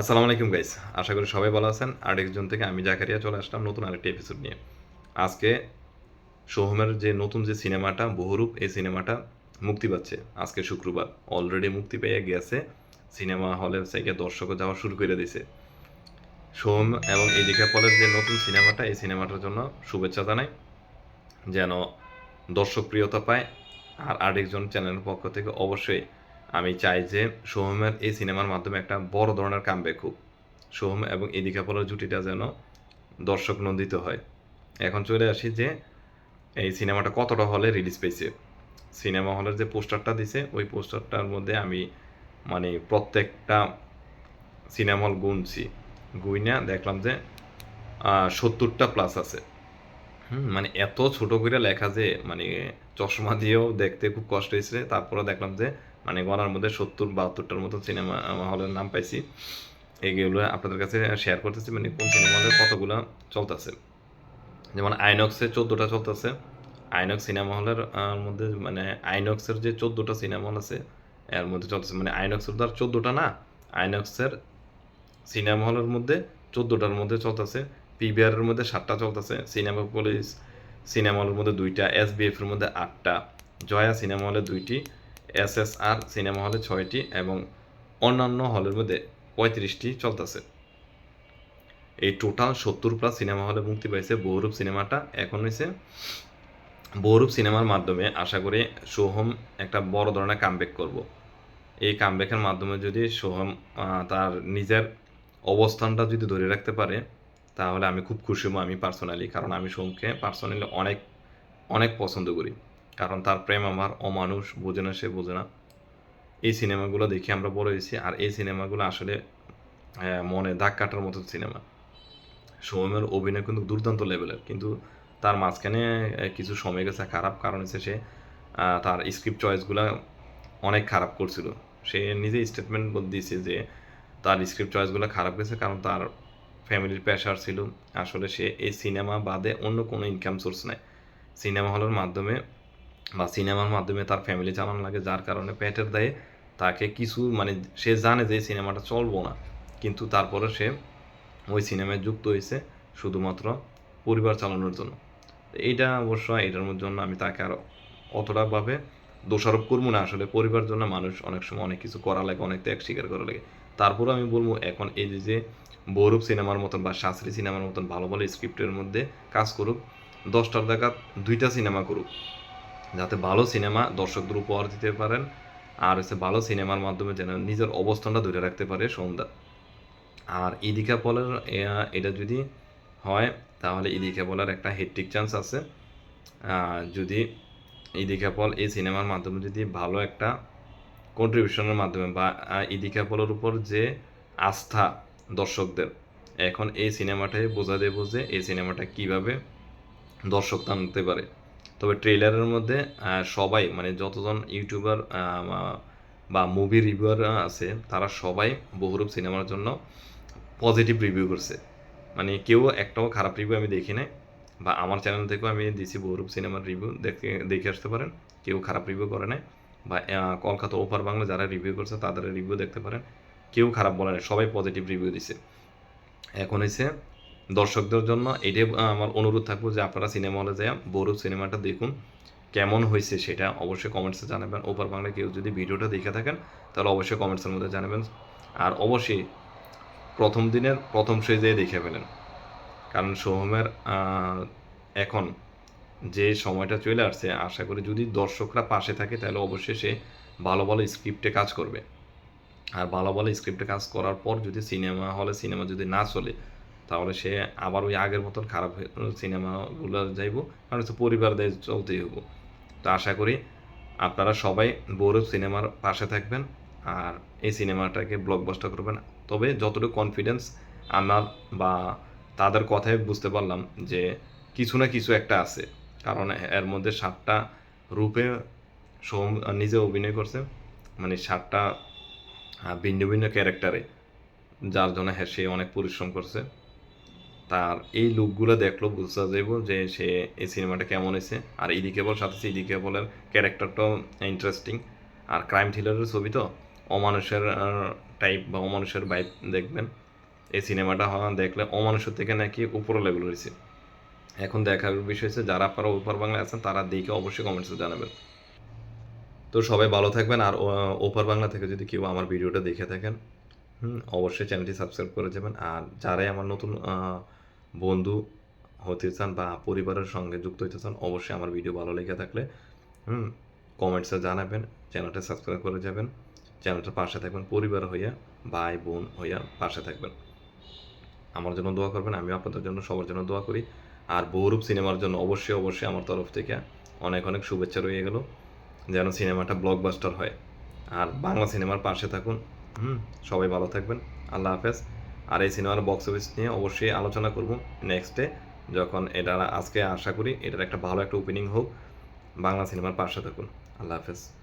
আসসালামু আলাইকুম গাইস, আশা করি সবাই ভালো আছেন। আর একজন থেকে আমি জাকারিয়া চলে আসলাম নতুন আরেকটি এপিসোড নিয়ে। আজকে সোহমের যে নতুন যে সিনেমাটা, বহুরূপ, এই সিনেমাটা মুক্তি পাচ্ছে। আজকে শুক্রবার অলরেডি মুক্তি পেয়ে গেছে। সিনেমা হলের থেকে দর্শকও যাওয়া শুরু করে দিয়েছে। সোহম এবং এদিকে পলের যে নতুন সিনেমাটা, এই সিনেমাটার জন্য শুভেচ্ছা জানাই। যেন দর্শকপ্রিয়তা পায়। আর আরেকজন চ্যানেলের পক্ষ থেকে অবশ্যই আমি চাই যে সোহমের এই সিনেমার মাধ্যমে একটা বড় ধরনের কামব্যাক খুব সোহম এবং এদিকা পলের জুটিটা যেন দর্শক নন্দিত হয়। এখন চলে আসি যে এই সিনেমাটা কতটা হলে রিলিজ পেয়েছে। সিনেমা হলের যে পোস্টারটা দিছে, ওই পোস্টারটার মধ্যে আমি মানে প্রত্যেকটা সিনেমা হল গুনছি। গুইনা দেখলাম যে সত্তরটা প্লাস আছে। হুম মানে এত ছোট করে লেখা যে মানে চশমা দিয়েও দেখতে খুব কষ্ট হয়েছে। তারপরে দেখলাম যে মানে গণার মধ্যে সত্তর, বাহাত্তরটার মতো সিনেমা হলের নাম পাইছি। এইগুলো আপনাদের কাছে শেয়ার করতেছি মানে কোন সিনেমা হলে কতগুলো চলতেছে। যেমন আইনক্সে চোদ্দোটা চলতেছে। আইনক্স সিনেমা হলের মধ্যে মানে আইনক্সের যে চোদ্দোটা সিনেমা হল আছে, এর মধ্যে চলতেছে। মানে আইনক্সের তো আর চোদ্দোটা না, আইনক্সের সিনেমা হলের মধ্যে চোদ্দোটার মধ্যে চলতেছে। পিবিআরের মধ্যে সাতটা চলতেছে। সিনেমা পুলিশ সিনেমা হলের মধ্যে দুইটা এস এর মধ্যে আটটা, জয়া সিনেমা হলে দুইটি এস এস আর সিনেমা হলে ছয়টি এবং অন্যান্য হলের মধ্যে পঁয়ত্রিশটি চলতেছে। এই টোটাল সত্তর প্লাস সিনেমা হলে মুক্তি পাইছে বহুরূপ সিনেমাটা। এখন হয়েছে বহুরূপ সিনেমার মাধ্যমে আশা করি সোহম একটা বড় ধরনের কামব্যাক করব। এই কামব্যাকের মাধ্যমে যদি সোহম তার নিজের অবস্থানটা যদি ধরে রাখতে পারে তাহলে আমি খুব খুশি হব আমি পার্সোনালি কারণ আমি সোহমকে পার্সোনালি অনেক অনেক পছন্দ করি। কারণ তার প্রেম আমার অমানুষ, বোঝে না সে বোঝে না। এই সিনেমাগুলো দেখে আমরা বড় হয়েছি, আর এই সিনেমাগুলো আসলে মনে দাগ কাটার মতো সিনেমা। সোহমের অভিনয় কিন্তু দুর্দান্ত লেভেলের কিন্তু তার মাঝখানে কিছু সময় গেছে খারাপ, কারণ হচ্ছে সে তার স্ক্রিপ্ট চয়েসগুলো অনেক খারাপ করছিল। সে নিজে স্টেটমেন্ট দিয়েছে যে, তার স্ক্রিপ্ট চয়েসগুলো খারাপ গেছে, কারণ তার ফ্যামিলির প্রেশার ছিল। আসলে সে এই সিনেমা বাদে অন্য কোনো ইনকাম সোর্স নাই। সিনেমা হলের মাধ্যমে বা সিনেমার মাধ্যমে তার ফ্যামিলি চালানো লাগে, যার কারণে পেটের দায়ে তাকে কিছু মানে সে জানে যে সিনেমাটা চলবো না। কিন্তু তারপরে সে ওই সিনেমায় যুক্ত হয়েছে শুধুমাত্র পরিবার চালানোর জন্য। এইটা অবশ্য এটার জন্য আমি তাকে আর অতটাভাবে দোষারোপ করব না। আসলে পরিবার জন্য মানুষ অনেক সময় অনেক কিছু করা লাগে, অনেক ত্যাগ স্বীকার করা লাগে। তারপরে আমি বলব, এখন এই যে যে বৌরব সিনেমার মতন বা শাস্ত্রী সিনেমার মতন ভালো ভালো স্ক্রিপ্টের মধ্যে কাজ করুক, দশটার দেখা দুইটা সিনেমা করুক, যাতে ভালো সিনেমা দর্শকদের উপহার দিতে পারেন আর হচ্ছে ভালো সিনেমার মাধ্যমে যেন নিজের অবস্থানটা ধরে রাখতে পারে সন্ধ্যা। আর ইদিকা পলের এটা যদি হয়, তাহলে ইদিকা পলের একটা হেট্রিক চান্স আছে। যদি ইদিকা পল এই সিনেমার মাধ্যমে যদি ভালো একটা কন্ট্রিবিউশনের মাধ্যমে বা ইদিকা পলের উপর যে আস্থা দর্শকদের। এখন এই সিনেমাটাই বোঝা দেব যে এই সিনেমাটা কীভাবে দর্শক টানতে পারে। তবে ট্রেলারের মধ্যে সবাই মানে যতজন ইউটিউবার বা মুভি রিভিউয়ার আছে, তারা সবাই বহুরূপ সিনেমার জন্য পজিটিভ রিভিউ করছে। মানে কেউ একটাও খারাপ রিভিউ আমি দেখি নাই, বা আমার চ্যানেল থেকেও আমি দিছি বহুরূপ সিনেমার রিভিউ দেখে দেখে আসতে পারেন। কেউ খারাপ রিভিউ করে নাই, বা কলকাতা ওপার বাংলা যারা রিভিউ করছে, তাদের রিভিউ দেখতে পারেন। কেউ খারাপ বলে নাই, সবাই পজিটিভ রিভিউ দিছে। এখন হচ্ছে দর্শকদের জন্য এটাই আমার অনুরোধ থাকব যে আপনারা সিনেমা হলে যায় বহুরূপ সিনেমাটা দেখুন, কেমন হয়েছে সেটা অবশ্যই কমেন্টসে জানাবেন। ওপার বাংলা কেউ যদি ভিডিওটা দেখে থাকেন, তাহলে অবশ্যই কমেন্টসের মধ্যে জানাবেন। আর অবশ্যই প্রথম দিনের প্রথম সেজে দেখে ফেলেন। কারণ সোহমের এখন যে সময়টা চলে আসছে, আশা করি যদি দর্শকরা পাশে থাকে, তাহলে অবশ্যই সে ভালো ভালো স্ক্রিপ্টে কাজ করবে। আর ভালো ভালো স্ক্রিপ্টে কাজ করার পর যদি সিনেমা হলে সিনেমা যদি না চলে, তাহলে সে আবার ওই আগের মতন খারাপ সিনেমাগুলো যাইব, কারণ হচ্ছে পরিবার দিয়ে চলতেই হব তো আশা করি আপনারা সবাই বৌরব সিনেমার পাশে থাকবেন আর এই সিনেমাটাকে ব্লকবাস্টার করবেন। তবে যতটুকু কনফিডেন্স আমার বা তাদের কথায় বুঝতে পারলাম যে কিছু না কিছু একটা আছে, কারণ এর মধ্যে সাতটা রূপে সোম, নিজে অভিনয় করছে মানে সাতটা ভিন্ন ভিন্ন ক্যারেক্টারে, যার জন্য হ্যাঁ সে অনেক পরিশ্রম করছে। তার এই লুকগুলো দেখল, বুঝতে যাইব যে সে এই সিনেমাটা কেমন হয়েছে। আর ইদি কেবল সাথে ইদি কেবলের ক্যারেক্টারটাও ইন্টারেস্টিং আর ক্রাইম থ্রিলারের ছবি তো, অমানুষের টাইপ বা অমানুষের বাইপ দেখবেন। এই সিনেমাটা হ- দেখলে অমানুষের থেকে নাকি উপর লেভেল রয়েছে এখন দেখার বিষয় হচ্ছে, যারা আপনারা ওপার বাংলায় আছেন, তারা দেখে অবশ্যই কমেন্টসে জানাবেন। তো সবাই ভালো থাকবেন আর ওপার বাংলা থেকে যদি কেউ আমার ভিডিওটা দেখে থাকেন, হুম, অবশ্যই চ্যানেলটি সাবস্ক্রাইব করে যাবেন। আর যারাই আমার নতুন বন্ধু হতে চান বা পরিবারের সঙ্গে যুক্ত হতে চান, অবশ্যই আমার ভিডিও ভালো লেগে থাকলে, হুম কমেন্টসে জানাবেন, চ্যানেলটা সাবস্ক্রাইব করে যাবেন, চ্যানেলটার পাশে থাকবেন, পরিবার হইয়া, ভাই, বোন হইয়া পাশে থাকবেন। আমার জন্য দোয়া করবেন আমি আপনাদের জন্য সবার জন্য দোয়া করি। আর বহুরূপ সিনেমার জন্য অবশ্যই অবশ্যই আমার তরফ থেকে অনেক অনেক শুভেচ্ছা রয়ে গেল। যেন সিনেমাটা ব্লকবাস্টার হয়। আর বাংলা সিনেমার পাশে থাকুন। হুম, সবাই ভালো থাকবেন। আল্লাহ হাফেজ। আর এই সিনেমার বক্স অফিস নিয়ে অবশ্যই আলোচনা করব নেক্সটে যখন এটা আজকে আশা করি এটার একটা ভালো একটা ওপেনিং হোক। বাংলা সিনেমার পাশে থাকুন। আল্লাহ হাফেজ।